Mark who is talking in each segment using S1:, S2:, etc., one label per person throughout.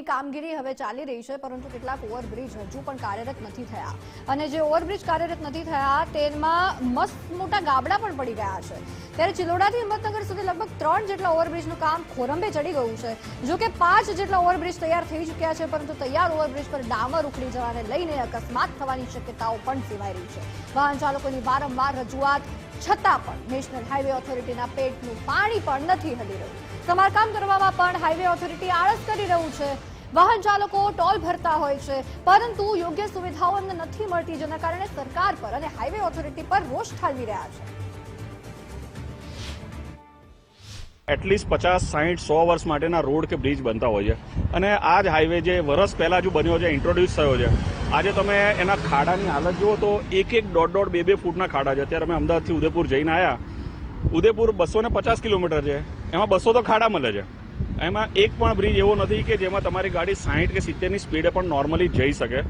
S1: ઓવરબ્રિજની કામગીરી હવે ચાલી રહી છે, પરંતુ કેટલાક ઓવરબ્રિજ હજુ પણ કાર્યરત નથી થયા. અને જે ઓવરબ્રિજ કાર્યરત નથી થયા, તેમાં મસ્ત મોટા ગાબડા પણ પડી ગયા છે. ત્યારે ચિલોડાથી હિંમતનગર સુધી લગભગ ત્રણ જેટલા ઓવરબ્રિજનું કામ ખોરંબે ચડી ગયું છે, જો કે પાંચ જેટલા ઓવરબ્રિજ તૈયાર થઈ ચૂક્યા છે, પરંતુ તૈયાર ઓવરબ્રિજ પર ડામર ઉખડી જવાને લઈને અકસ્માત થવાની શક્યતાઓ પણ સેવાઈ રહી છે. વાહન ચાલકોની વારંવાર રજૂઆત છતાં પણ નેશનલ હાઈવે ઓથોરિટીના પેટનું પાણી પણ નથી હલી રહ્યું. સમારકામ કરવામાં પણ હાઈવે ઓથોરિટી આળસ કરી રહ્યું છે. વાહન ચાલકો ટોલ ભરતા હોય છે, પરંતુ યોગ્ય સુવિધાઓ નથી મળતી, જેના કારણે સરકાર પર અને હાઈવે ઓથોરિટી પર રોષ ઠાલવી રહ્યા છે.
S2: એટલીસ્ટ પચાસ સાહીઠ સો વર્ષ માટેના રોડ કે બ્રિજ બનતા હોય છે. અને આ જ હાઈવે જે વરસ પહેલાં જો બન્યો છે ઇન્ટ્રોડ્યુસ થયો છે. આજે તમે એના ખાડાની હાલત જુઓ તો એક એક દોઢ દોઢ બે બે ફૂટના ખાડા છે. અત્યારે અમે અમદાવાદથી ઉદયપુર જઈને આવ્યા ઉદયપુર બસો ને પચાસ કિલોમીટર છે. એમાં બસો તો ખાડા મળે છે. એમાં એક પણ બ્રિજ એવો નથી કે જેમાં તમારી ગાડી સાહીઠ કે સિત્તેરની સ્પીડે પણ નોર્મલી જઈ શકે.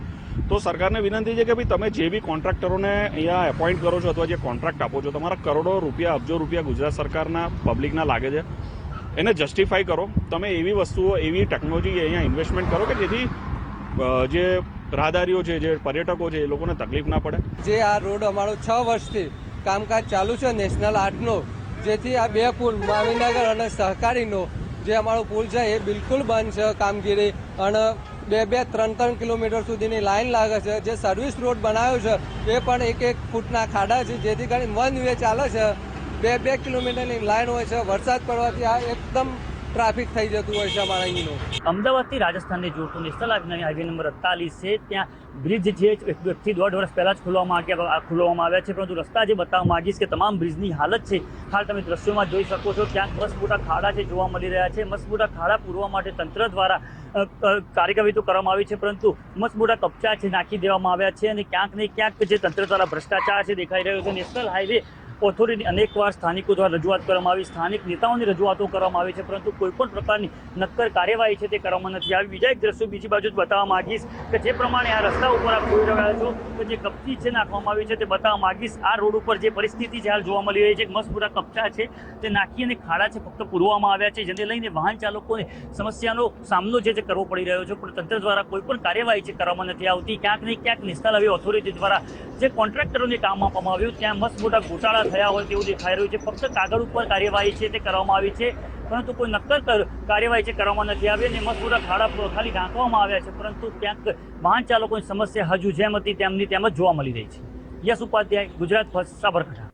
S2: તો સરકારને વિનંતી છે કે ભાઈ તમે જે બી કોન્ટ્રાક્ટરોને અહીંયા એપોઇન્ટ કરો છો અથવા જે કોન્ટ્રાક્ટ આપો છો, તમારા કરોડો રૂપિયા, અબજો રૂપિયા ગુજરાત સરકારના પબ્લિકના લાગે છે. એને જસ્ટિફાઈ કરો. તમે એવી વસ્તુઓ, એવી ટેકનોલોજી અહીંયા ઇન્વેસ્ટમેન્ટ કરો કે જેથી જે રાહદારીઓ છે, જે પર્યટકો છે, એ લોકોને તકલીફ ના પડે.
S3: જે આ રોડ અમારો છ વર્ષથી કામકાજ ચાલુ છે, નેશનલ આર્ટનો, જેથી આ બે પુલ માવીનગર અને સહકારીનો, જે અમારો પુલ છે, એ બિલકુલ બંધ છે કામગીરી. અને બે બે, ત્રણ ત્રણ કિલોમીટર સુધીની લાઇન લાગે છે. જે સર્વિસ રોડ બનાવ્યો છે, એ પણ એક એક ફૂટના ખાડા છે, જેથી કરીને વન વે ચાલે છે. બે બે કિલોમીટરની લાઇન હોય છે. વરસાદ પડવાથી આ એકદમ ટ્રાફિક થઈ જતું હોય છે અમારા અહીંનો.
S4: અમદાવાદથી રાજસ્થાનને જોડતું નેશનલ હાઈવે નંબર અડતાલીસ છે. ત્યાં બ્રિજ જે એકથી દોઢ વર્ષ પહેલાં જ ખોલવામાં આવ્યા ખોલવામાં આવ્યા છે, પરંતુ રસ્તા જે બતાવવા માંગીશ કે તમામ બ્રિજની હાલત છે, હાલ તમે દ્રશ્યોમાં જોઈ શકો છો. ક્યાંક મસ્ત મોટા ખાડા છે જોવા મળી રહ્યા છે. મસ્ત મોટા ખાડા પૂરવા માટે તંત્ર દ્વારા કાર્યવાહી તો કરવામાં આવી છે, પરંતુ મસ્ત મોટા કપચા છે, નાખી દેવામાં આવ્યા છે અને ક્યાંક ને ક્યાંક જે તંત્ર દ્વારા ભ્રષ્ટાચાર છે દેખાઈ રહ્યો છે. નેશનલ હાઈવે ઓથોરિટી અનેકવાર સ્થાનિકો દ્વારા રજૂઆત કરવામાં આવી. સ્થાનિક નેતાઓની રજૂઆતો કરવામાં આવી છે, પરંતુ કોઈ પણ પ્રકારની નક્કર કાર્યવાહી છે તે કરવામાં નથી આવી. બીજા એક દ્રશ્યો બીજી બાજુ જ બતાવવા માંગીશ કે જે પ્રમાણે આ રસ્તા ઉપર આપ જોઈ રહ્યા છો કે જે કપચી છે નાખવામાં આવી છે તે બતાવવા માંગીશ. આ રોડ ઉપર જે પરિસ્થિતિ છે હાલ જોવા મળી રહી છે મસ્તપુરા કપચા છે, તે નાખી અને ખાડા છે, ફક્ત પૂરવામાં આવ્યા છે, જેને લઈને વાહન ચાલકોને સમસ્યાનો સામનો જે છે કરવો પડી રહ્યો છે. પણ તંત્ર દ્વારા કોઈપણ કાર્યવાહી છે કરવામાં નથી આવતી. ક્યાંક ને ક્યાંક નેશનલ હાઈવે ઓથોરિટી દ્વારા જે કોન્ટ્રાક્ટરોને કામ આપવામાં આવ્યું, ત્યાં મસ્ત મોટા ગોટાળા થયા હોય તેવું દેખાઈ રહ્યું છે. ફક્ત કાગળ ઉપર કાર્યવાહી છે તે કરવામાં આવી છે. પરંતુ કોઈ નક્કર કાર્યવાહી છે કરવામાં નથી આવી અને મસપુરા ખાડા ખાલી ઢાંકવામાં આવ્યા છે. પરંતુ ક્યાંક વાહન ચાલકોની સમસ્યા હજુ જેમ હતી તેમની તેમ જ જોવા મળી રહી છે. યશ ઉપાધ્યાય, ગુજરાત, સાબરકાંઠા.